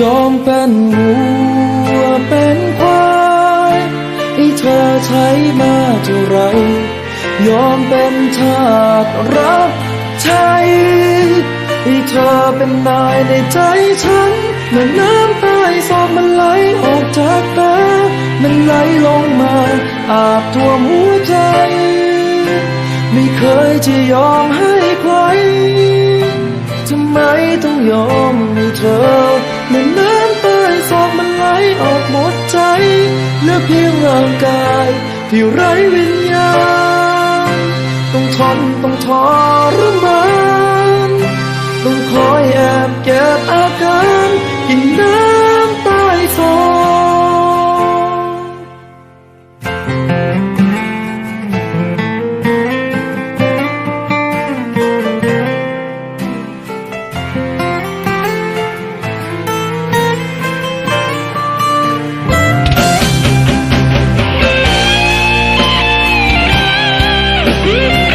ยอมเป็นวัวเป็นควายให้เธอใช้มาเท่าไร ยอมเป็นทาสรับใช้ให้เธอเป็นนายในใจฉันเมื่อน้ำใต้ซอกมันไหลออกจากตามันไหลลงมา อาบท่วมหัวใจ ไม่เคยจะยอมให้ใครทำไมต้องยอมให้เธอ เมื่อน้ำใต้ซอกมันไหลออกหมดใจเหลือเพียงร่างกายที่ไร้วิญญาณต้องทนต้องทน Música